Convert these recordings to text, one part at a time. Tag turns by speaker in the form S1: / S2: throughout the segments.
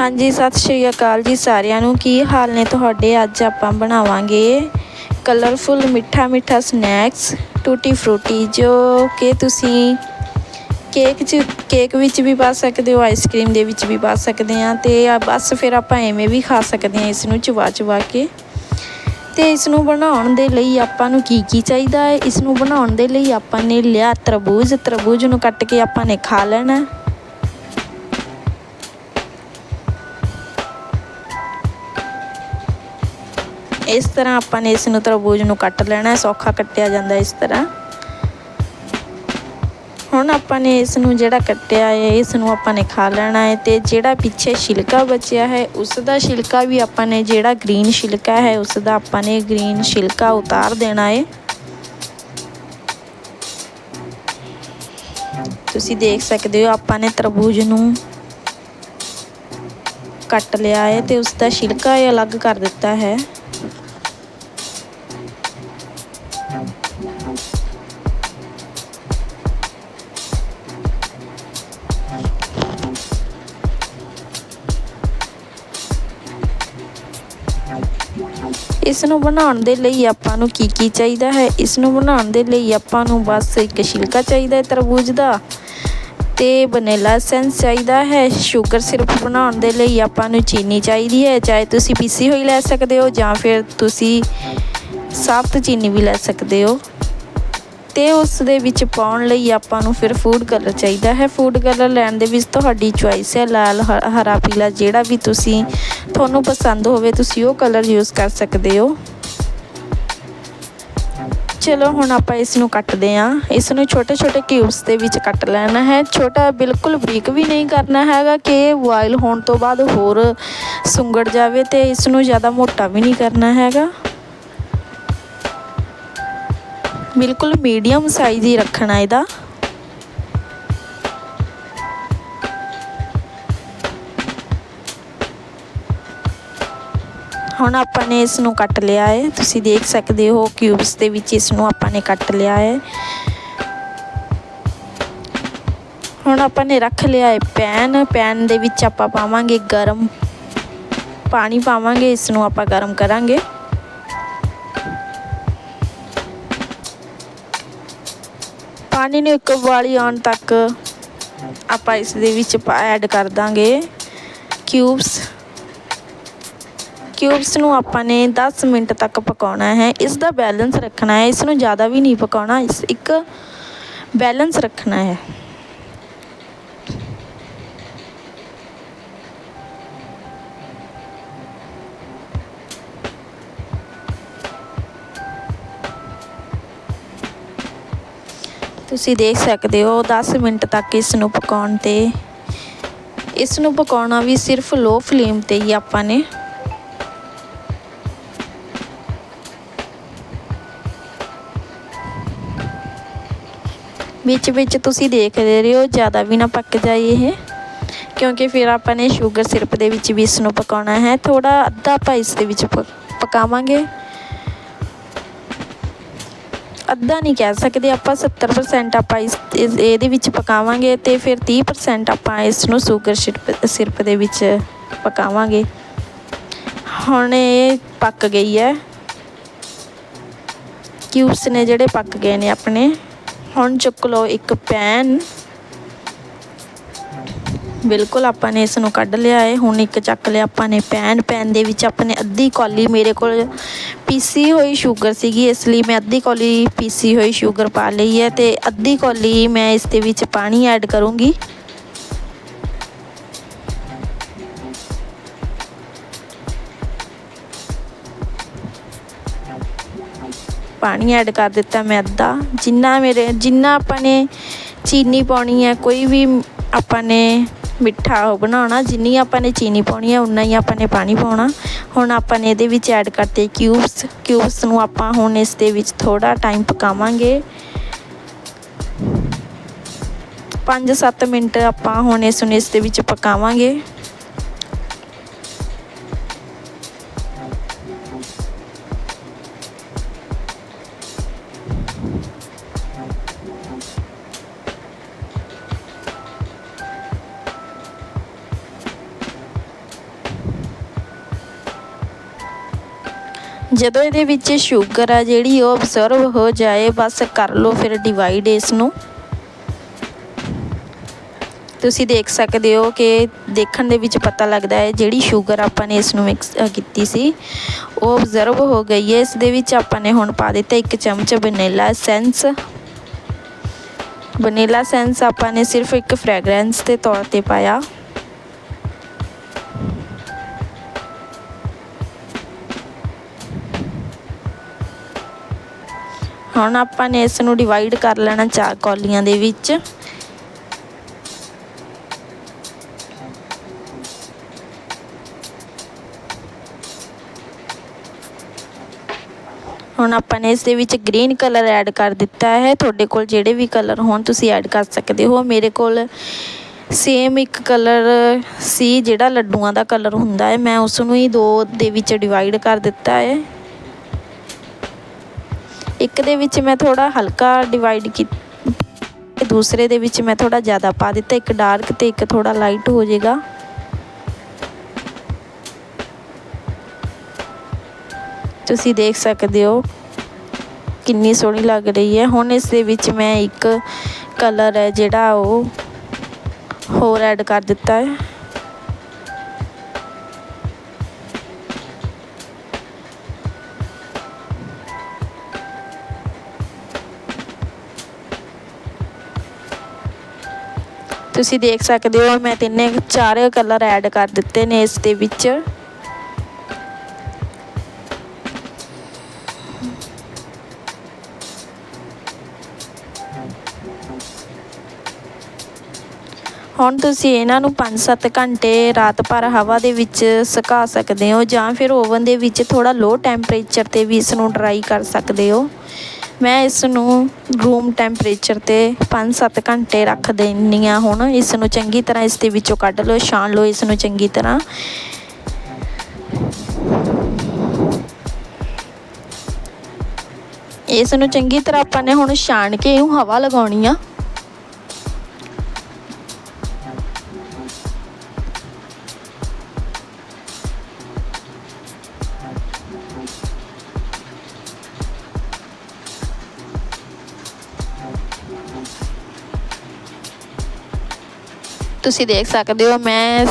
S1: ਹਾਂਜੀ, ਸਤਿ ਸ਼੍ਰੀ ਅਕਾਲ ਜੀ ਸਾਰਿਆਂ ਨੂੰ। ਕੀ ਹਾਲ ਨੇ ਤੁਹਾਡੇ? ਅੱਜ ਆਪਾਂ ਬਣਾਵਾਂਗੇ ਕਲਰਫੁਲ ਮਿੱਠਾ ਮਿੱਠਾ ਸਨੈਕਸ ਟੂਟੀ ਫਰੂਟੀ ਜੋ ਕਿ ਤੁਸੀਂ ਕੇਕ ਚ ਕੇਕ ਵਿੱਚ ਵੀ ਪਾ ਸਕਦੇ ਹੋ ਆਈਸਕ੍ਰੀਮ ਦੇ ਵਿੱਚ ਵੀ ਪਾ ਸਕਦੇ ਆ ਤੇ ਬਸ ਫਿਰ ਆਪਾਂ ਐਵੇਂ ਵੀ ਖਾ ਸਕਦੇ ਆ ਇਸ ਨੂੰ ਚਬਾ ਚਵਾ ਕੇ। ਤੇ ਇਸ ਨੂੰ ਬਣਾਉਣ ਦੇ ਲਈ ਆਪਾਂ ਨੂੰ ਕੀ ਕੀ ਚਾਹੀਦਾ ਹੈ? ਇਸ ਨੂੰ ਬਣਾਉਣ ਦੇ ਲਈ ਆਪਾਂ ਨੇ ਲਿਆ ਤਰਬੂਜ। ਤਰਬੂਜ ਨੂੰ ਕੱਟ ਕੇ ਆਪਾਂ ਨੇ ਖਾ ਲੈਣਾ। ਇਸ ਤਰ੍ਹਾਂ ਆਪਾਂ ਨੇ ਇਸ ਨੂੰ ਤਰਬੂਜ ਨੂੰ ਕੱਟ ਲੈਣਾ, ਸੌਖਾ ਕੱਟਿਆ ਜਾਂਦਾ ਇਸ ਤਰ੍ਹਾਂ। ਹੁਣ ਆਪਾਂ ਨੇ ਇਸ ਨੂੰ ਜਿਹੜਾ ਕੱਟਿਆ ਹੈ, ਇਸ ਨੂੰ ਆਪਾਂ ਨੇ ਖਾ ਲੈਣਾ ਹੈ ਤੇ ਜਿਹੜਾ ਪਿੱਛੇ ਛਿਲਕਾ ਬਚਿਆ ਹੈ, ਉਸ ਦਾ ਛਿਲਕਾ ਵੀ ਆਪਾਂ ਨੇ ਜਿਹੜਾ ਗ੍ਰੀਨ ਛਿਲਕਾ ਹੈ, ਉਸ ਦਾ ਆਪਾਂ ਨੇ ਗ੍ਰੀਨ ਛਿਲਕਾ ਉਤਾਰ ਦੇਣਾ ਹੈ। ਤੁਸੀਂ ਦੇਖ ਸਕਦੇ ਹੋ, ਆਪਾਂ ਨੇ ਤਰਬੂਜ ਨੂੰ ਕੱਟ ਲਿਆ ਹੈ ਤੇ ਉਸ ਦਾ ਛਿਲਕਾ ਇਹ ਅਲੱਗ ਕਰ ਦਿੱਤਾ ਹੈ। ਇਸ ਨੂੰ ਬਣਾਉਣ ਦੇ ਲਈ ਆਪਾਂ ਨੂੰ ਕੀ ਕੀ ਚਾਹੀਦਾ ਹੈ? ਇਸ ਨੂੰ ਬਣਾਉਣ ਦੇ ਲਈ ਆਪਾਂ ਨੂੰ ਬਸ ਇੱਕ ਛਿਲਕਾ ਚਾਹੀਦਾ ਹੈ ਤਰਬੂਜ ਦਾ ਤੇ ਵਨੀਲਾ ਐਸੈਂਸ ਚਾਹੀਦਾ ਹੈ। ਸ਼ੂਗਰ ਸਿਰਪ ਬਣਾਉਣ ਦੇ ਲਈ ਆਪਾਂ ਨੂੰ ਚੀਨੀ ਚਾਹੀਦੀ ਹੈ। ਚਾਹੇ ਤੁਸੀਂ ਪੀਸੀ ਹੋਈ ਲੈ ਸਕਦੇ ਹੋ ਜਾਂ ਫਿਰ ਤੁਸੀਂ ਸਾਫਤ ਚੀਨੀ ਵੀ ਲੈ ਸਕਦੇ ਹੋ। ਤੇ ਉਸ ਦੇ ਵਿੱਚ ਪਾਉਣ ਲਈ ਆਪਾਂ ਨੂੰ ਫਿਰ ਫੂਡ ਕਲਰ ਚਾਹੀਦਾ ਹੈ। ਫੂਡ ਕਲਰ ਲੈਣ ਦੇ ਵਿੱਚ ਤੁਹਾਡੀ ਚੁਆਇਸ ਹੈ। ਲਾਲ, ਹ- ਹਰਾ, ਪੀਲਾ ਜਿਹੜਾ ਵੀ ਤੁਸੀਂ ਤੁਹਾਨੂੰ ਪਸੰਦ ਹੋਵੇ, ਤੁਸੀਂ ਉਹ ਕਲਰ ਯੂਜ਼ ਕਰ ਸਕਦੇ ਹੋ। ਚਲੋ, ਹੁਣ ਆਪਾਂ ਇਸ ਨੂੰ ਕੱਟਦੇ ਆਂ ਇਸ ਨੂੰ ਛੋਟੇ ਛੋਟੇ ਕਿਊਬਸ ਦੇ ਵਿੱਚ ਕੱਟ ਲੈਣਾ ਹੈ। ਛੋਟਾ ਬਿਲਕੁਲ ਬਰੀਕ ਵੀ ਨਹੀਂ ਕਰਨਾ ਹੈਗਾ ਕਿ ਇਹ ਬੋਇਲ ਹੋਣ ਤੋਂ ਬਾਅਦ ਹੋਰ ਸੁੰਗੜ ਜਾਵੇ ਤੇ ਇਸ ਨੂੰ ਜ਼ਿਆਦਾ ਮੋਟਾ ਵੀ ਨਹੀਂ ਕਰਨਾ ਹੈਗਾ। ਬਿਲਕੁਲ ਮੀਡੀਅਮ ਸਾਈਜ਼ ਹੀ ਰੱਖਣਾ ਇਹਦਾ। ਹੁਣ ਆਪਾਂ ਨੇ ਇਸ ਨੂੰ ਕੱਟ ਲਿਆ ਹੈ। ਤੁਸੀਂ ਦੇਖ ਸਕਦੇ ਹੋ ਕਿਊਬਸ ਦੇ ਵਿੱਚ ਇਸ ਨੂੰ ਆਪਾਂ ਨੇ ਕੱਟ ਲਿਆ ਹੈ। ਹੁਣ ਆਪਾਂ ਨੇ ਰੱਖ ਲਿਆ ਹੈ ਪੈਨ ਪੈਨ ਦੇ ਵਿੱਚ ਆਪਾਂ ਪਾਵਾਂਗੇ ਗਰਮ ਪਾਣੀ ਪਾਵਾਂਗੇ। ਇਸ ਨੂੰ ਆਪਾਂ ਗਰਮ ਕਰਾਂਗੇ। ਪਾਣੀ ਨੂੰ ਇੱਕ ਉਬਾਲੀ ਆਉਣ ਤੱਕ ਆਪਾਂ ਇਸ ਦੇ ਵਿੱਚ ਐਡ ਕਰ ਦਾਂਗੇ ਕਿਊਬਸ ਕਿਊਬਸ ਨੂੰ ਆਪਾਂ ਨੇ 10 ਮਿੰਟ ਤੱਕ ਪਕਾਉਣਾ ਹੈ। ਇਸ ਦਾ ਬੈਲੈਂਸ ਰੱਖਣਾ ਹੈ। ਇਸ ਨੂੰ ਜ਼ਿਆਦਾ ਵੀ ਨਹੀਂ ਪਕਾਉਣਾ। ਇਸ ਇੱਕ ਬੈਲੈਂਸ ਰੱਖਣਾ ਹੈ। ਤੁਸੀਂ ਦੇਖ ਸਕਦੇ ਹੋ 10 ਮਿੰਟ ਤੱਕ ਇਸ ਨੂੰ ਪਕਾਉਣ ਤੇ। ਇਸ ਨੂੰ ਪਕਾਉਣਾ ਵੀ ਸਿਰਫ ਲੋ ਫਲੇਮ ਤੇ ਹੀ ਆਪਾਂ ਨੇ। ਵਿੱਚ ਵਿੱਚ ਤੁਸੀਂ ਦੇਖ ਰਹੇ ਹੋ, ਜ਼ਿਆਦਾ ਵੀ ਨਾ ਪੱਕ ਜਾਏ ਇਹ। ਕਿਉਂਕਿ ਫਿਰ ਆਪਾਂ ਨੇ ਸ਼ੂਗਰ ਸਿਰਪ ਦੇ ਵਿੱਚ ਵੀ ਇਸ ਨੂੰ ਪਕਾਉਣਾ ਹੈ। ਥੋੜਾ ਅੱਧਾ ਆਪਾਂ ਇਸ ਦੇ ਵਿੱਚ ਪ- ਪਕਾਵਾਂਗੇ। ਅੱਧਾ ਨਹੀਂ ਕਹਿ ਸਕਦੇ, ਆਪਾਂ 70% ਆਪਾਂ ਇਸ ਇਹਦੇ ਵਿੱਚ ਪਕਾਵਾਂਗੇ ਤੇ ਫਿਰ 30% ਆਪਾਂ ਇਸ ਨੂੰ ਸ਼ੂਗਰ ਸਿਰਪ ਸਿਰਪ ਦੇ ਵਿੱਚ ਪਕਾਵਾਂਗੇ। ਹੁਣ ਇਹ ਪੱਕ ਗਈ ਹੈ। ਕਿਊਬਸ ਨੇ ਜਿਹੜੇ ਪੱਕ ਗਏ ਨੇ ਆਪਣੇ, ਹੁਣ ਚੁੱਕ ਲਓ ਇੱਕ ਪੈਨ ਬਿਲਕੁਲ, ਆਪਾਂ ਨੇ ਇਸ ਨੂੰ ਕੱਢ ਲਿਆ ਹੈ ਹੁਣ ਇੱਕ ਚੱਕ ਲਿਆ ਆਪਾਂ ਨੇ ਪੈਨ। ਪੈਨ ਦੇ ਵਿੱਚ ਆਪਣੇ ਅੱਧੀ ਕੌਲੀ ਮੇਰੇ ਕੋਲ ਪੀਸੀ ਹੋਈ ਸ਼ੂਗਰ ਸੀਗੀ, ਇਸ ਲਈ ਮੈਂ ਅੱਧੀ ਕੌਲੀ ਪੀਸੀ ਹੋਈ ਸ਼ੂਗਰ ਪਾ ਲਈ ਹੈ ਤੇ ਅੱਧੀ ਕੌਲੀ ਮੈਂ ਇਸ ਦੇ ਵਿੱਚ ਪਾਣੀ ਐਡ ਕਰੂੰਗੀ। ਪਾਣੀ ਐਡ ਕਰ ਦਿੱਤਾ ਮੈਂ ਅੱਧਾ। ਜਿੰਨਾ ਮੇਰੇ, ਜਿੰਨਾ ਆਪਾਂ ਨੇ ਚੀਨੀ ਪਾਉਣੀ ਹੈ ਕੋਈ ਵੀ ਆਪਾਂ ਨੇ ਮਿੱਠਾ ਉਹ ਬਣਾਉਣਾ, ਜਿੰਨੀ ਆਪਾਂ ਨੇ ਚੀਨੀ ਪਾਉਣੀ ਹੈ ਉਨਾ ਹੀ ਆਪਾਂ ਨੇ ਪਾਣੀ ਪਾਉਣਾ। ਹੁਣ ਆਪਾਂ ਨੇ ਇਹਦੇ ਵਿੱਚ ਐਡ ਕਰਤੇ ਕਿਊਬਸ ਕਿਊਬਸ ਨੂੰ ਆਪਾਂ ਹੁਣ ਇਸ ਦੇ ਵਿੱਚ ਥੋੜਾ ਟਾਈਮ ਪਕਾਵਾਂਗੇ। 5-7 ਮਿੰਟ ਆਪਾਂ ਹੁਣ ਇਸ ਨੂੰ ਇਸ ਦੇ ਵਿੱਚ ਪਕਾਵਾਂਗੇ। ਜਦੋਂ ਇਹਦੇ ਵਿੱਚ ਸ਼ੂਗਰ ਆ ਜਿਹੜੀ, ਉਹ ਅਬਜ਼ਰਵ ਹੋ ਜਾਏ, ਬਸ ਕਰ ਲਓ ਫਿਰ ਡਿਵਾਈਡ ਇਸ ਨੂੰ ਤੁਸੀਂ ਦੇਖ ਸਕਦੇ ਹੋ ਕਿ ਦੇਖਣ ਦੇ ਵਿੱਚ ਪਤਾ ਲੱਗਦਾ ਹੈ, ਜਿਹੜੀ ਸ਼ੂਗਰ ਆਪਾਂ ਨੇ ਇਸ ਨੂੰ ਮਿਕਸ ਕੀਤੀ ਸੀ, ਉਹ ਅਬਜ਼ਰਵ ਹੋ ਗਈ ਹੈ। ਇਸ ਦੇ ਵਿੱਚ ਆਪਾਂ ਨੇ ਹੁਣ ਪਾ ਦਿੱਤਾ ਇੱਕ ਚਮਚ ਵਨੀਲਾ ਐਸੈਂਸ ਵਨੀਲਾ ਐਸੈਂਸ ਆਪਾਂ ਨੇ ਸਿਰਫ ਇੱਕ ਫ੍ਰੈਗਰੈਂਸ ਦੇ ਤੌਰ ਤੇ ਪਾਇਆ। ਹੁਣ ਆਪਾਂ ਨੇ ਇਸ ਨੂੰ ਡਿਵਾਈਡ ਕਰ ਲੈਣਾ ਚਾਰ ਕੌਲੀਆਂ ਦੇ ਵਿੱਚ। ਹੁਣ ਆਪਾਂ ਨੇ ਇਸ ਦੇ ਵਿੱਚ ਗ੍ਰੀਨ ਕਲਰ ਐਡ ਕਰ ਦਿੱਤਾ ਹੈ। ਤੁਹਾਡੇ ਕੋਲ ਜਿਹੜੇ ਵੀ ਕਲਰ ਹੋਣ ਤੁਸੀਂ ਐਡ ਕਰ ਸਕਦੇ ਹੋ। ਮੇਰੇ ਕੋਲ ਸੇਮ ਇੱਕ ਕਲਰ ਸੀ ਜਿਹੜਾ ਲੱਡੂਆਂ ਦਾ ਕਲਰ ਹੁੰਦਾ ਹੈ। ਮੈਂ ਉਸ ਨੂੰ ਹੀ ਦੋ ਦੇ ਵਿੱਚ ਡਿਵਾਈਡ ਕਰ ਦਿੱਤਾ ਹੈ। ਇੱਕ ਦੇ ਵਿੱਚ ਮੈਂ ਥੋੜਾ ਹਲਕਾ ਡਿਵਾਈਡ ਕੀਤਾ ਦੂਸਰੇ ਦੇ ਵਿੱਚ ਮੈਂ ਥੋੜਾ ਜ਼ਿਆਦਾ ਪਾ ਦਿੱਤਾ, ਇੱਕ ਡਾਰਕ ਤੇ ਇੱਕ ਥੋੜਾ ਲਾਈਟ ਹੋ ਜਾਏਗਾ। ਤੁਸੀਂ ਦੇਖ ਸਕਦੇ ਹੋ ਕਿੰਨੀ ਸੋਹਣੀ ਲੱਗ ਰਹੀ ਹੈ। ਹੁਣ ਇਸ ਦੇ ਵਿੱਚ ਮੈਂ ਇੱਕ ਕਲਰ ਹੈ ਜਿਹੜਾ ਉਹ ਹੋਰ ਐਡ ਕਰ ਦਿੱਤਾ ਹੈ। ਤੁਸੀਂ ਦੇਖ ਸਕਦੇ ਹੋ, ਮੈਂ ਤਿੰਨੇ ਚਾਰ ਕਲਰ ਐਡ ਕਰ ਦਿੱਤੇ ਨੇ ਇਸ ਦੇ ਵਿੱਚ। ਹੁਣ ਤੁਸੀਂ ਇਹਨਾਂ ਨੂੰ 5-7 ਘੰਟੇ ਰਾਤ ਭਰ ਹਵਾ ਦੇ ਵਿੱਚ ਸੁਕਾ ਸਕਦੇ ਹੋ ਜਾਂ ਫਿਰ ਓਵਨ ਦੇ ਵਿੱਚ ਥੋੜਾ ਲੋ ਟੈਂਪਰੇਚਰ ਤੇ ਵੀ ਇਸ ਨੂੰ ਡਰਾਈ ਕਰ ਸਕਦੇ ਹੋ। ਮੈਂ ਇਸ ਨੂੰ ਰੂਮ ਟੈਂਪਰੇਚਰ ਤੇ 5-7 ਘੰਟੇ ਰੱਖ ਦਿੰਨੀ ਆ ਹੁਣ। ਇਸ ਨੂੰ ਚੰਗੀ ਤਰ੍ਹਾਂ ਇਸ ਦੇ ਵਿੱਚੋਂ ਕੱਢ ਲਓ, ਛਾਣ ਲਓ ਇਸ ਨੂੰ ਚੰਗੀ ਤਰ੍ਹਾਂ। ਇਸ ਨੂੰ ਚੰਗੀ ਤਰ੍ਹਾਂ ਆਪਾਂ ਨੇ ਹੁਣ ਛਾਣ ਕੇ ਇਹਨੂੰ ਹਵਾ ਲਗਾਉਣੀ ਆ। ਤੁਸੀਂ ਦੇਖ ਸਕਦੇ ਹੋ, ਮੈਂ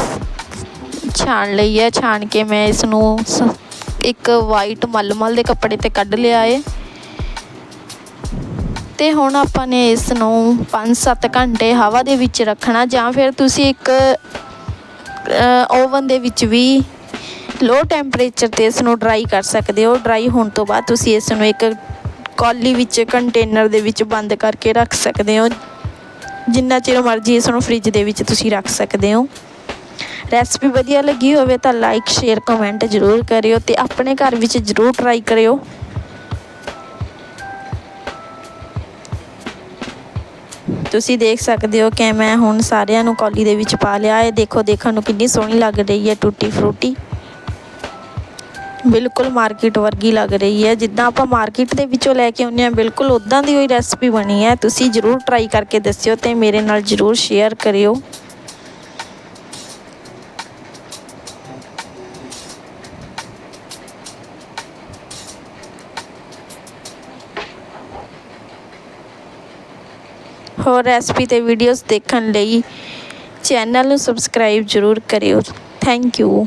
S1: ਛਾਣ ਲਈ ਹੈ, ਛਾਣ ਕੇ ਮੈਂ ਇਸ ਨੂੰ ਸ- ਇੱਕ ਵਾਈਟ ਮਲਮਲ ਦੇ ਕੱਪੜੇ ਤੇ ਕੱਢ ਲਿਆ ਏ। ਤੇ ਹੁਣ ਆਪਾਂ ਨੇ ਇਸ ਨੂੰ 5-7 ਘੰਟੇ ਹਵਾ ਦੇ ਵਿੱਚ ਰੱਖਣਾ, ਜਾਂ ਫਿਰ ਤੁਸੀਂ ਇੱਕ ਓਵਨ ਦੇ ਵਿੱਚ ਵੀ ਲੋ ਟੈਂਪਰੇਚਰ ਤੇ ਇਸ ਨੂੰ ਡਰਾਈ ਕਰ ਸਕਦੇ ਹੋ। ਡਰਾਈ ਹੋਣ ਤੋਂ ਬਾਅਦ ਤੁਸੀਂ ਇਸ ਨੂੰ ਇੱਕ ਕੌਲੀ ਵਿੱਚ ਕੰਟੇਨਰ ਦੇ ਵਿੱਚ ਬੰਦ ਕਰਕੇ ਰੱਖ ਸਕਦੇ ਹੋ। ਜਿੰਨਾ ਚਿਰ ਮਰਜ਼ੀ ਇਸ ਨੂੰ ਫ੍ਰਿਜ ਦੇ ਵਿੱਚ ਤੁਸੀਂ ਰੱਖ ਸਕਦੇ ਹੋ। ਰੈਸਪੀ ਵਧੀਆ ਲੱਗੀ ਹੋਵੇ ਤਾਂ ਲਾਈਕ ਸ਼ੇਅਰ ਕਮੈਂਟ ਜ਼ਰੂਰ ਕਰਿਓ ਤੇ ਆਪਣੇ ਘਰ ਵਿੱਚ ਜ਼ਰੂਰ ਟਰਾਈ ਕਰਿਓ। ਤੁਸੀਂ ਦੇਖ ਸਕਦੇ ਹੋ ਕਿ ਮੈਂ ਹੁਣ ਸਾਰਿਆਂ ਨੂੰ ਕੌਲੀ ਦੇ ਵਿੱਚ ਪਾ ਲਿਆ। ਹੈ ਦੇਖੋ, ਦੇਖਣ ਨੂੰ ਕਿੰਨੀ ਸੋਹਣੀ ਲੱਗ ਰਹੀ ਹੈ ਟੂਟੀ ਫਰੂਟੀ ਬਿਲਕੁਲ ਮਾਰਕੀਟ ਵਰਗੀ ਲੱਗ ਰਹੀ ਹੈ। ਜਿੱਦਾਂ ਆਪਾਂ ਮਾਰਕੀਟ ਦੇ ਵਿੱਚੋਂ ਲੈ ਕੇ ਆਉਂਦੇ ਹਾਂ, ਬਿਲਕੁਲ ਉਦਾਂ ਦੀ ਹੋਈ ਰੈਸਪੀ ਬਣੀ ਹੈ। ਤੁਸੀਂ ਜ਼ਰੂਰ ਟਰਾਈ ਕਰਕੇ ਦੱਸਿਓ ਤੇ ਮੇਰੇ ਨਾਲ ਜ਼ਰੂਰ ਸ਼ੇਅਰ ਕਰਿਓ। ਹੋਰ ਰੈਸਪੀ ਤੇ ਵੀਡੀਓਜ਼ ਦੇਖਣ ਲਈ ਚੈਨਲ ਨੂੰ ਸਬਸਕ੍ਰਾਈਬ ਜ਼ਰੂਰ ਕਰਿਓ। Thank you